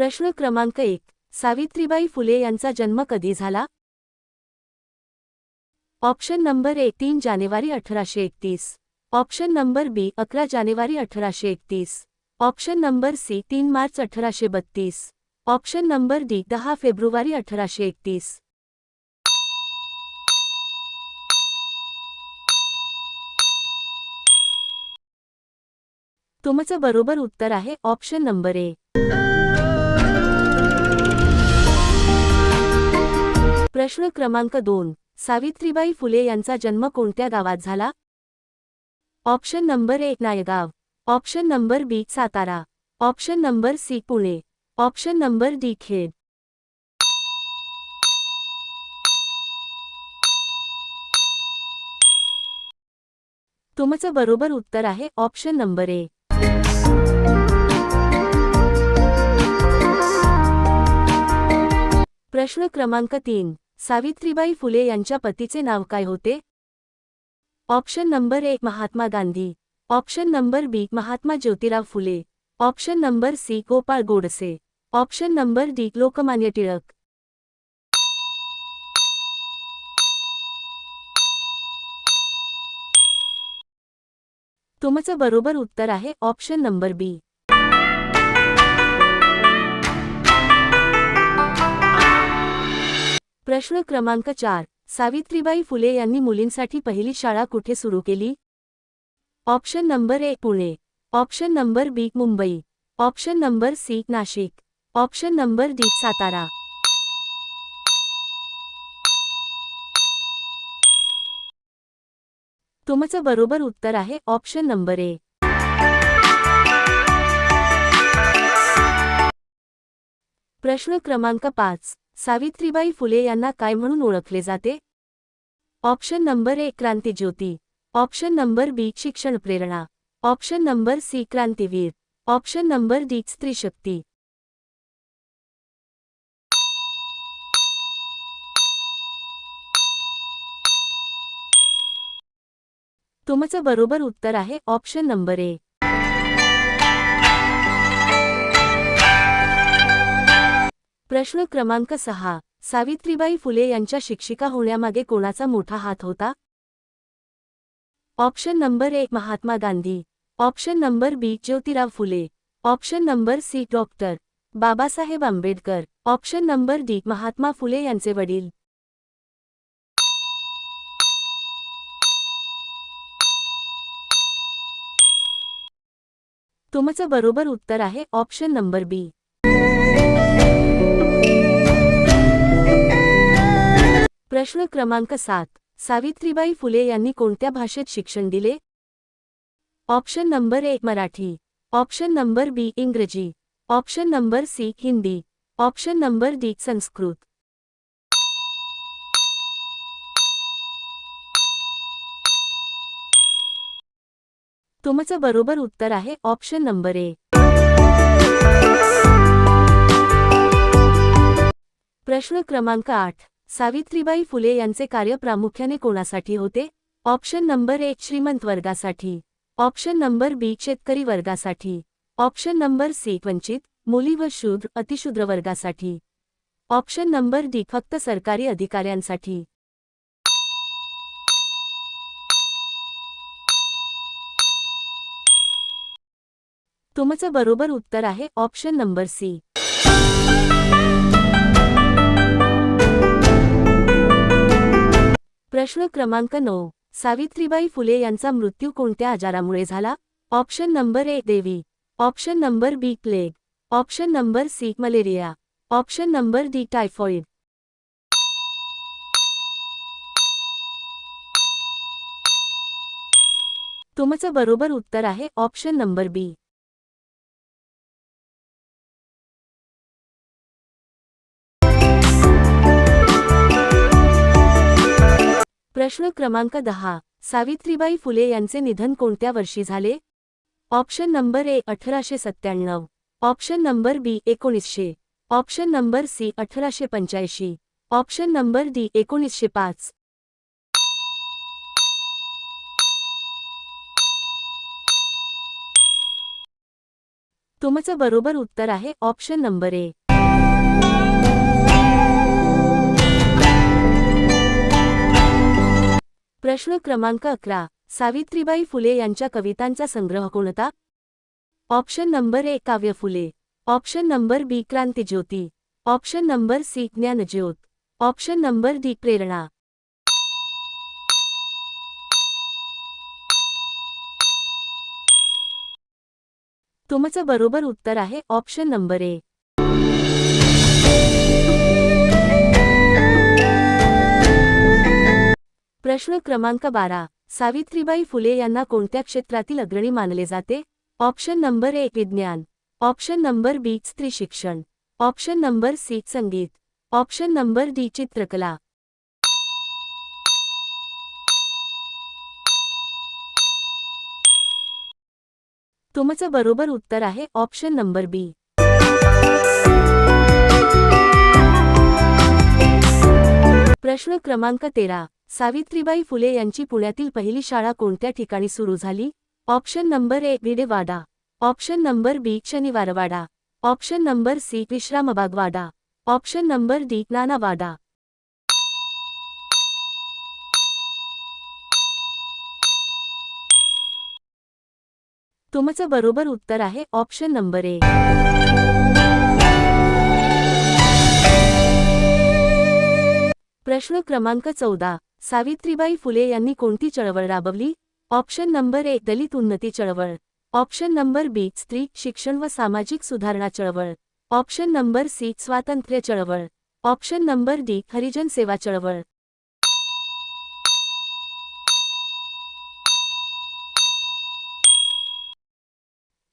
प्रश्न क्रमांक एक सावित्रीबाई फुले यांचा जन्म कधी झाला? ऑप्शन नंबर ए तीन जानेवारी अठराशे एकतीस. ऑप्शन नंबर बी अकरा जानेवारी अठराशे एकतीस. ऑप्शन नंबर सी तीन मार्च अठराशे बत्तीस. ऑप्शन नंबर डी दहा फेब्रुवारी अठराशे एकतीस. तुमचं बरोबर उत्तर आहे ऑप्शन नंबर ए. प्रश्न क्रमांक दोन. सावित्रीबाई फुले यांचा जन्म कोणत्या गावात झाला? ऑप्शन नंबर एक Naigaon. Option number B Satara. Option number C Pune. Option number D Khed. तुमचं बरोबर उत्तर आहे ऑप्शन नंबर ए. प्रश्न क्रमांक तीन. सावित्रीबाई फुले यांच्या पतीचे नाव काय होते? ऑप्शन नंबर एक Mahatma Gandhi. Option number B. Mahatma Jyotirao Phule. Option number C. Gopal Godse. Option number D. Lokmanya Tilak. तुमचं बरोबर उत्तर आहे ऑप्शन नंबर बी. प्रश्न क्रमांक चार. सावित्रीबाई फुले यांनी मुलींसाठी पहिली शाळा कुठे सुरू केली? Option number A Pune. Option number B Mumbai. Option number C Nashik. Option number D Satara. तुमचं बरोबर उत्तर आहे ऑप्शन नंबर ए. प्रश्न क्रमांक पाच. सावित्रीबाई फुले यांना काय म्हणून ओळखले जाते? ऑप्शन नंबर ए क्रांतीज्योती ऑप्शन नंबर बी शिक्षण प्रेरणा. ऑप्शन नंबर सी क्रांतीवीर ऑप्शन नंबर डी स्त्रीशक्ती तुमचं बरोबर उत्तर आहे ऑप्शन नंबर ए. प्रश्न क्रमांक सहा. सावित्रीबाई फुले यांच्या शिक्षिका होण्यामागे कोणाचा मोठा हात होता? ऑप्शन नंबर एक Mahatma Gandhi. Option number B. Jyotirao Phule. Option number C. Doctor. Babasaheb Ambedkar. Option number D. Mahatma Phule यांचे वडील. तुमचं बरोबर उत्तर आहे ऑप्शन नंबर बी. प्रश्न क्रमांक सात. सावित्रीबाई फुले यांनी कोणत्या भाषेत शिक्षण दिले? Option number A Marathi. Option number B इंग्रजी. Option number C Hindi. Option number D Sanskrit. तुमचं बरोबर उत्तर आहे ऑप्शन नंबर ए. प्रश्न क्रमांक आठ. सावित्रीबाई फुले यांचे कार्य प्रामुख्याने कोणासाठी होते? ऑप्शन नंबर एक श्रीमंत वर्गासाठी. ऑप्शन नंबर बी शेतकरी वर्गासाठी. ऑप्शन नंबर सी वंचित मुली व शूद्र अतिशूद्र वर्गासाठी. ऑप्शन नंबर डी फक्त सरकारी अधिकाऱ्यांसाठी. तुमचं बरोबर उत्तर आहे ऑप्शन नंबर सी. प्रश्न क्रमांक नऊ. सावित्रीबाई फुले यांचा मृत्यू कोणत्या आजारामुळे झाला? ऑप्शन नंबर ए देवी. Option number B plague option number C malaria. Option number D typhoid तुमचं बरोबर उत्तर आहे ऑप्शन नंबर बी. प्रश्न क्रमांक दहा. सावित्रीबाई फुले यांचे निधन कोणत्या वर्षी झाले? ऑप्शन नंबर ए अठराशे सत्त्याण्णव. ऑप्शन नंबर बी एकोणीसशे. ऑप्शन नंबर सी अठराशे पंच्याऐंशी. ऑप्शन नंबर डी एकोणीसशे पाच. तुमचं बरोबर उत्तर आहे ऑप्शन नंबर ए. प्रश्न क्रमांक अकरा सावित्रीबाई फुले यांच्या कवितांचा संग्रह कोणता? Option number A Kavya Phule. Option number B क्रांतिज्योती option number C ज्ञानज्योत ऑप्शन नंबर डी प्रेरणा. तुमचं बरोबर उत्तर आहे ऑप्शन नंबर ए. प्रश्न क्रमांक बारा. सावित्रीबाई फुले यांना कोणत्या क्षेत्रातील अग्रणी मानले जाते? ऑप्शन नंबर एक विज्ञान. ऑप्शन नंबर बी स्त्री शिक्षण. ऑप्शन नंबर सी संगीत. ऑप्शन नंबर डी चित्रकला. तुमचं बरोबर उत्तर आहे ऑप्शन नंबर बी. प्रश्न क्रमांक तेरा. सावित्रीबाई फुले यांची पुण्यातील पहिली शाळा कोणत्या ठिकाणी सुरू झाली? Option number A Videwada. Option number B Shaniwarwada. Option number C Vishrambagwada. Option number D Nanawada. तुमचं बरोबर उत्तर आहे ऑप्शन नंबर ए. प्रश्न क्रमांक चौदा. सावित्रीबाई फुले यांनी कोणती चळवळ राबवली? ऑप्शन नंबर ए दलित उन्नती चळवळ. ऑप्शन नंबर बी स्त्री शिक्षण व सामाजिक सुधारणा चळवळ. ऑप्शन नंबर सी स्वातंत्र्य चळवळ. ऑप्शन नंबर डी हरिजन सेवा चळवळ.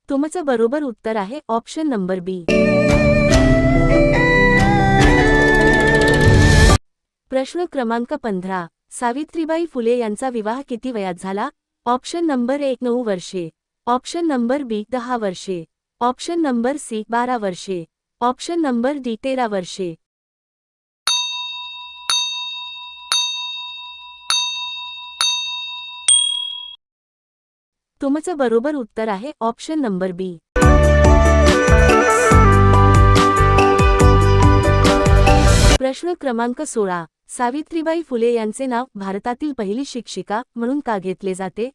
तुमचं बरोबर उत्तर आहे ऑप्शन नंबर बी. प्रश्न क्रमांक पंधरा. सावित्रीबाई फुले यांचा विवाह किती वयात झाला? ऑप्शन नंबर एक नऊ वर्षे. ऑप्शन नंबर बी दहा वर्षे. ऑप्शन नंबर सी बारा वर्षे. ऑप्शन नंबर डी तेरा वर्षे. तुमचं बरोबर उत्तर आहे ऑप्शन नंबर बी. प्रश्न क्रमांक सोळा. सावित्रीबाई फुले यांचे नाव भारतातील पहिली शिक्षिका म्हणून का घेतले जाते?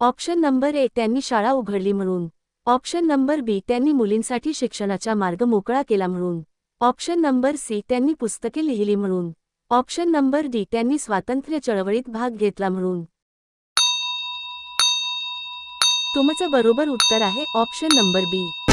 ऑप्शन नंबर ए त्यांनी शाळा उघडली म्हणून. ऑप्शन नंबर बी त्यांनी मुलींसाठी शिक्षणाचा मार्ग मोकळा केला म्हणून. ऑप्शन नंबर सी त्यांनी पुस्तके लिहिली म्हणून. ऑप्शन नंबर डी त्यांनी स्वातंत्र्य चळवळीत भाग घेतला म्हणून. तुमचं बरोबर उत्तर आहे ऑप्शन नंबर बी.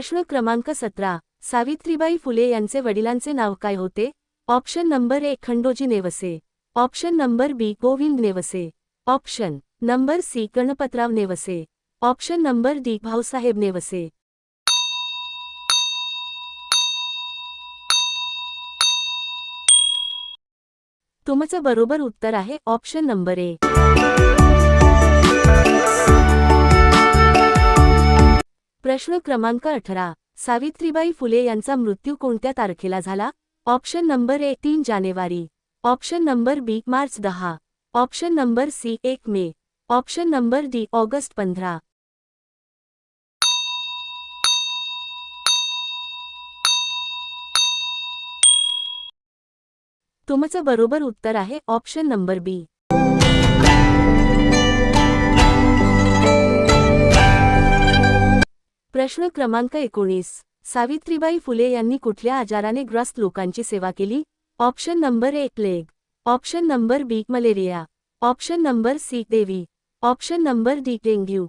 प्रश्न क्रमांक सतरा. सावित्रीबाई फुले यांचे वडिलांचे नाव काय होते? ऑप्शन नंबर एक Khandoji Nevse. Option number B Govind Nevse. Option number C Ganpatrao Nevse. Option number D Bhausaheb Nevse. तुमचं बरोबर उत्तर आहे ऑप्शन नंबर ए. प्रश्न क्रमांक अठरा. सावित्रीबाई फुले यांचा मृत्यू कोणत्या तारखेला झाला? ऑप्शन नंबर ए तीन जानेवारी. ऑप्शन नंबर बी मार्च दहा. ऑप्शन नंबर सी एक May. Option number D August पंधरा. तुमचं बरोबर उत्तर आहे ऑप्शन नंबर बी. प्रश्न क्रमांक एकोणीस. सावित्रीबाई फुले यांनी कुठल्या आजाराने ग्रस्त लोकांची सेवा केली? Option number A plague. Option number B malaria. Option number C देवी. Option number D dengue.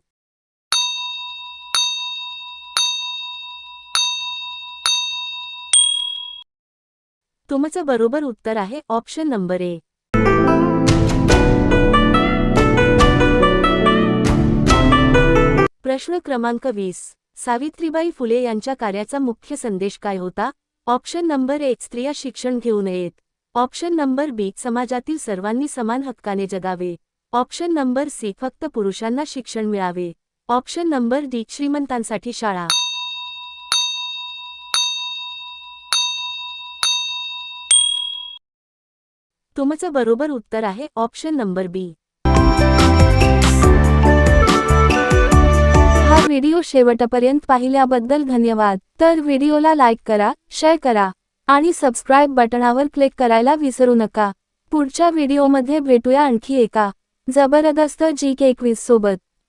तुमचं बरोबर उत्तर आहे ऑप्शन नंबर ए. प्रश्न क्रमांक वीस. सावित्रीबाई फुले यांच्या कार्याचा मुख्य संदेश काय होता? ऑप्शन नंबर एक स्त्रिया शिक्षण घेऊ नयेत. ऑप्शन नंबर बी समाजातील सर्वांनी समान हक्काने जगावे. ऑप्शन नंबर सी फक्त पुरुषांना शिक्षण मिळावे. ऑप्शन नंबर डी श्रीमंतांसाठी शाळा. तुमचं बरोबर उत्तर आहे ऑप्शन नंबर बी. व्हिडिओ शेवटपर्यंत पाहिल्याबद्दल धन्यवाद. तर व्हिडिओला लाईक करा शेअर करा आणि सबस्क्राईब बटणावर क्लिक करायला विसरू नका. पुढच्या व्हिडिओमध्ये भेटूया आणखी एका जबरदस्त जी के एकवीस सोबत.